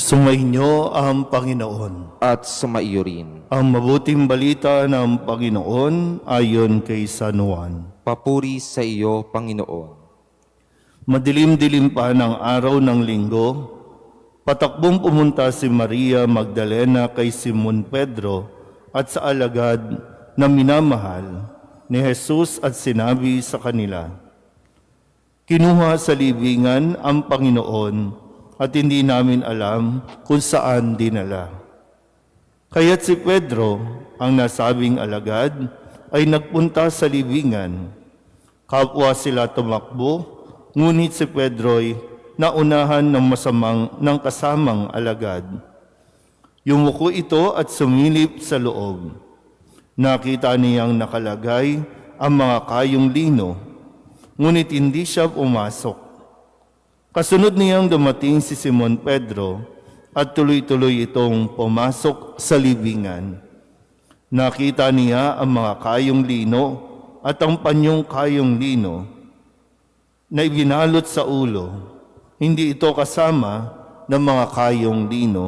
Sumainyo ang Panginoon. at sumaiyo rin. Ang mabuting balita ng Panginoon ayon kay San Juan. Papuri sa iyo, Panginoon. Madilim-dilim pa ng araw ng linggo, patakbong pumunta si Maria Magdalena kay Simon Pedro at sa alagad na minamahal ni Jesus at sinabi sa kanila, Kinuha sa libingan ang Panginoon at hindi namin alam kung saan dinala. Kaya't si Pedro, ang nasabing alagad, ay nagpunta sa libingan. Kapwa sila tumakbo, ngunit si Pedro'y naunahan ng masamang ng kasamang alagad. Yumuko ito at sumilip sa loob. Nakita niyang nakalagay ang mga kayong lino, ngunit hindi siya pumasok. Kasunod niyang dumating si Simon Pedro at tuloy-tuloy itong pumasok sa libingan. Nakita niya ang mga kayong lino at ang panyong kayong lino na ibinalot sa ulo. Hindi ito kasama ng mga kayong lino,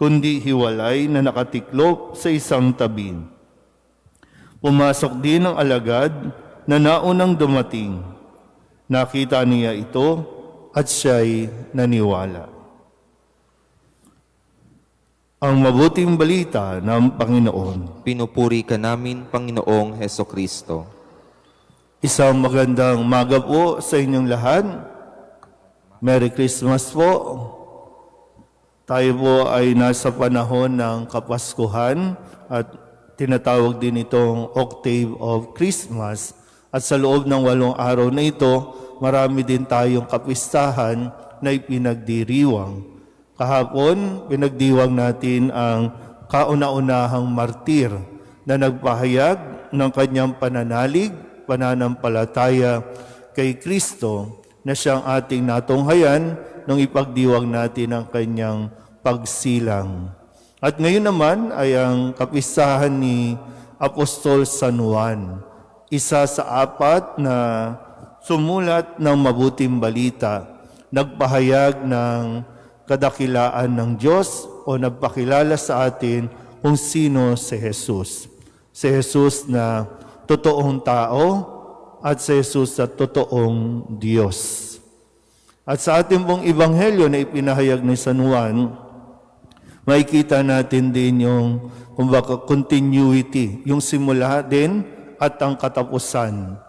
kundi hiwalay na nakatiklop sa isang tabi. Pumasok din ang alagad na naunang dumating. Nakita niya ito at siya'y naniwala. Ang mabuting balita ng Panginoon. Pinupuri ka namin, Panginoong Heso Kristo. Isang magandang maga po sa inyong lahat. Merry Christmas po. Tayo po ay nasa panahon ng Kapaskuhan at tinatawag din itong Octave of Christmas. At sa loob ng walong araw na ito, marami din tayong kapistahan na ipinagdiriwang. Kahapon, pinagdiwang natin ang kauna-unahang martir na nagpahayag ng kanyang pananalig, pananampalataya kay Kristo na siyang ating natunghayan nung ipagdiwang natin ang kanyang pagsilang. At ngayon naman ay ang kapistahan ni Apostol San Juan, isa sa apat na sumulat ng mabuting balita, nagpahayag ng kadakilaan ng Diyos o nagpakilala sa atin kung sino si Jesus. Si Jesus na totoong tao at si Jesus na totoong Diyos. At sa ating pong ibanghelyo na ipinahayag ni San Juan, makikita natin din yung kumbaga continuity, yung simula din at ang katapusan.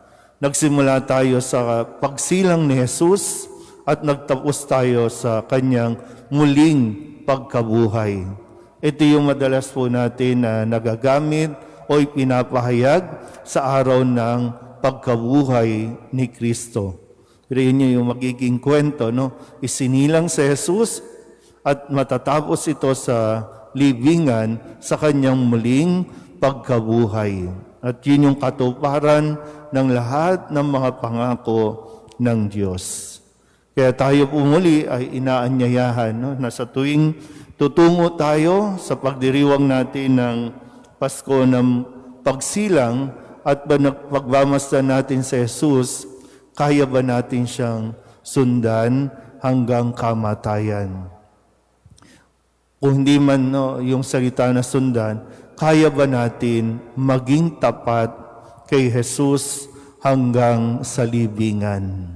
Nagsimula tayo sa pagsilang ni Jesus at nagtapos tayo sa kanyang muling pagkabuhay. Ito yung madalas po natin na nagagamit o ipinapahayag sa araw ng pagkabuhay ni Kristo. Pero yun yung magiging kwento, no? Isinilang si Jesus at matatapos ito sa libingan sa kanyang muling pagkabuhay. At yun yung katuparan ng lahat ng mga pangako ng Diyos. Kaya tayo po ay inaanyayahan no, na sa tuwing tutungo tayo sa pagdiriwang natin ng Pasko ng pagsilang at pagbamasdan natin sa Jesus, kaya ba natin siyang sundan hanggang kamatayan? Kung hindi man no, yung salita na sundan, kaya ba natin maging tapat kay Jesus hanggang sa libingan?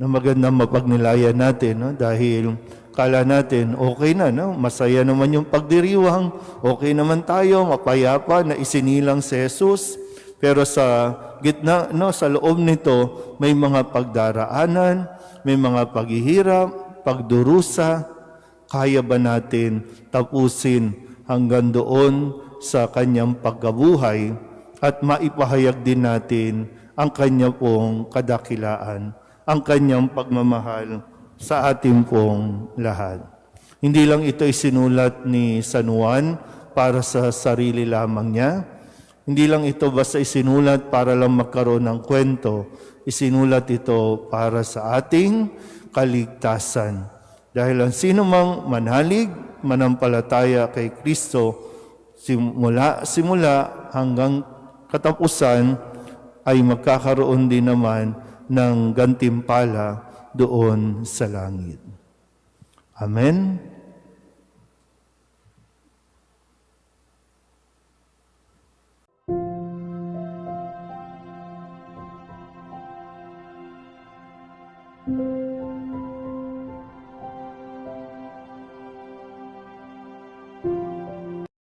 na magandang mapagnilayan natin no? dahil kala natin okay na, no? masaya naman yung pagdiriwang, okay naman tayo, mapayapa na isinilang si Jesus. Pero sa gitna, no, sa loob nito, may mga pagdaraanan, may mga paghihirap, pagdurusa. Kaya ba natin tapusin hanggang doon sa kanyang pagkabuhay at maipahayag din natin ang kanya pong kadakilaan ang kanyang pagmamahal sa ating pong lahat. Hindi lang ito isinulat ni San Juan para sa sarili lamang niya. Hindi lang ito basta isinulat para lang magkaroon ng kwento. Isinulat ito para sa ating kaligtasan. Dahil ang sino mang manhalig, manampalataya kay Kristo, simula, simula hanggang katapusan, ay magkakaroon din naman ng gantimpala doon sa langit. Amen.